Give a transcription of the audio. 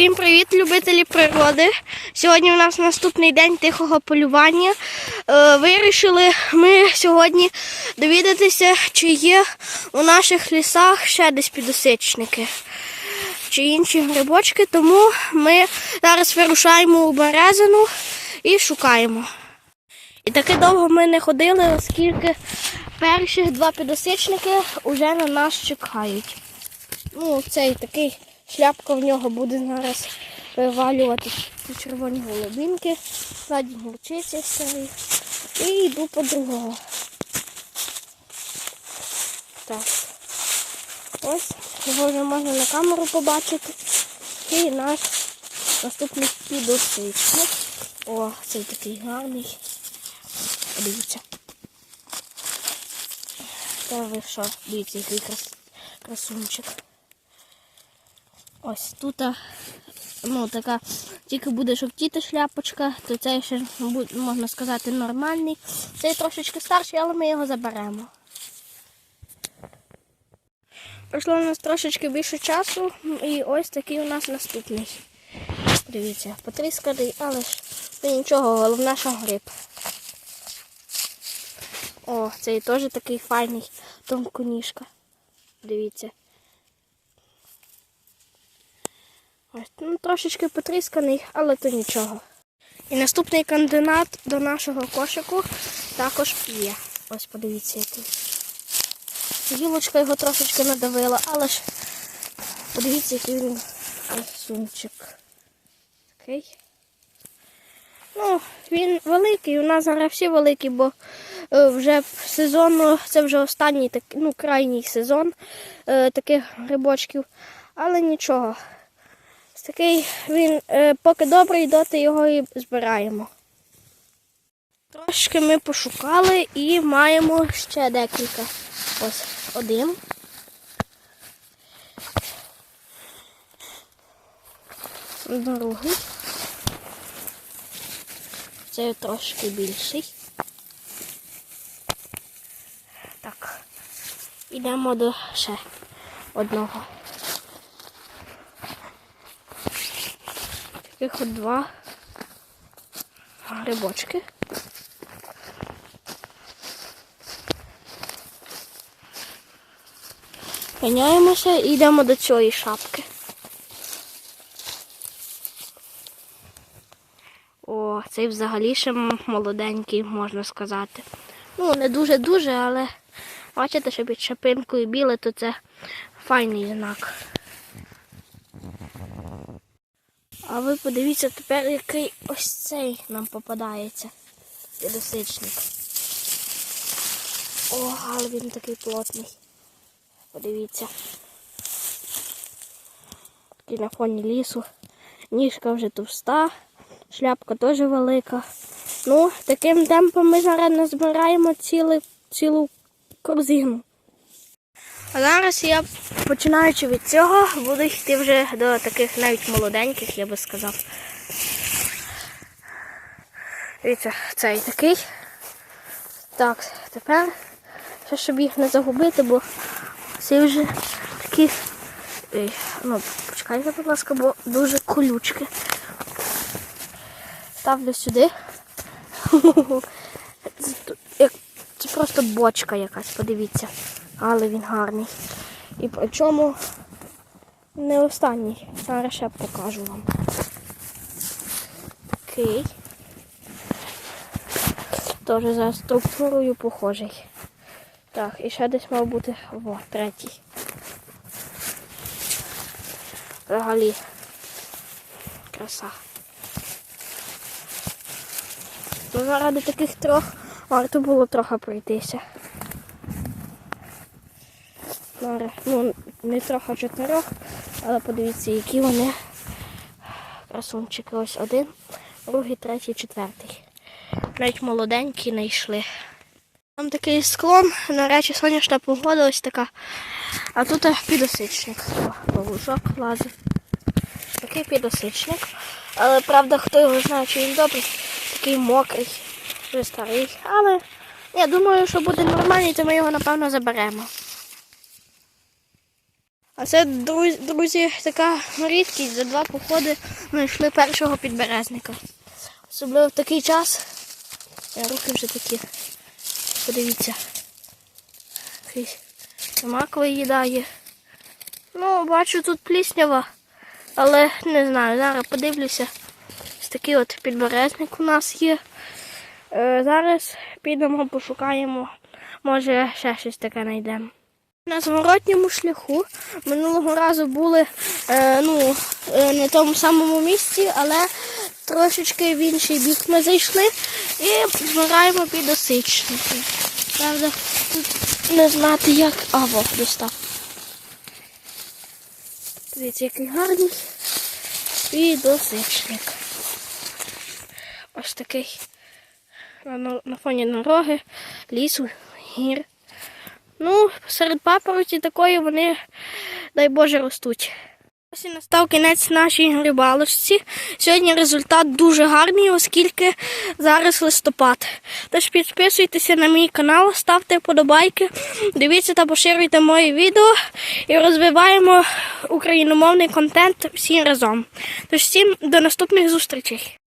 Всім привіт, любителі природи. Сьогодні у нас наступний день тихого полювання. Е, Вирішили ми сьогодні довідатися, чи є у наших лісах ще десь підосичники чи інші грибочки. Тому ми зараз вирушаємо у березину і шукаємо. І таки довго ми не ходили, оскільки перші два підосичники вже на нас чекають. Ну, цей такий шляпка в нього буде зараз вивалювати ці червоні голубінки, задні гурчиці старі. І йду по другого. Так. Ось, його вже можна на камеру побачити. І наш наступний підосичник. О, цей такий гарний. Подивіться. Та ви що, дивіться, який крас... красунчик. Ось тут, ну, така, тільки буде жовтіти шляпочка, то цей ще, можна сказати, нормальний. Цей трошечки старший, але ми його заберемо. Пройшло у нас трошечки більше часу, і ось такий у нас наступний. Дивіться, потрісканий, але ж ну, нічого, головне, що гриб. О, цей теж такий файний тонконіжка. Дивіться. Ось, ну, трошечки потрісканий, але то нічого. І наступний кандидат до нашого кошику також є. Ось подивіться який. Гілочка його трошечки надавила, але ж подивіться, який він красунчик. Такий. Ну, він великий, у нас зараз всі великі, бо е, вже сезон, це вже останній ну, крайній сезон е, таких грибочків. Але нічого. Такий він е, поки добрий, доти його і збираємо. Трошки ми пошукали і маємо ще декілька. Ось один. Другий. Це трошки більший. Так. Йдемо до ще одного. Таких от два грибочки. Міняємося і йдемо до цієї шапки. О, цей взагалі ще молоденький, можна сказати. Ну, не дуже-дуже, але бачите, що під шапинкою біле, то це файний знак. А ви подивіться тепер, який ось цей нам попадається. Підосичник. О, але він такий плотний. Подивіться. Такий на фоні лісу. Ніжка вже товста, шляпка теж велика. Ну, таким темпом ми зараз назбираємо цілу, цілу корзину. А зараз я, починаючи від цього, буду йти вже до таких навіть молоденьких, я би сказав. Дивіться, цей такий. Так, тепер, ще щоб їх не загубити, бо ці вже такі. Ей, ну, почекайте, будь ласка, бо дуже колючки. Ставлю сюди. Це, це просто бочка якась, подивіться. Але він гарний. І причому не останній. Зараз ще покажу вам. Такий. Теж за структурою похожий. Так, і ще десь мав бути о, третій. Взагалі. Краса. Ну, заради таких трьох варто було трохи пройтися. Зараз, ну, не трохи чотирьох, але подивіться, які вони красунчики. Ось один, другий, третій, четвертий. Навіть молоденькі знайшли. Там такий склон, на речі, сонячна погода ось така. А тут підосичник. О, лазить. Такий підосичник. Але правда, хто його знає, чи він добрий, такий мокрий, вже старий. Але я думаю, що буде нормальний, то ми його напевно заберемо. А це, друзі, така рідкість. За два походи ми йшли першого підберезника. Особливо в такий час. Руки вже такі. Подивіться. Якийсь Мак виїдає. Ну, бачу, тут пліснява, але не знаю, зараз подивлюся. Ось такий от підберезник у нас є. Е, зараз підемо, пошукаємо, може ще щось таке знайдемо. На зворотньому шляху минулого разу були е, ну, е, на тому самому місці, але трошечки в інший бік ми зайшли і збираємо підосичники. Правда, тут не знати як. А, во, достав. Дивіться, який гарний підосичник. Ось такий на, на фоні дороги, лісу, гір. Ну, серед папороті такої вони, дай Боже, ростуть. Ось і настав кінець нашій рибалочці. Сьогодні результат дуже гарний, оскільки зараз листопад. Тож підписуйтеся на мій канал, ставте вподобайки, дивіться та поширюйте мої відео і розвиваємо україномовний контент всі разом. Тож всім до наступних зустрічей.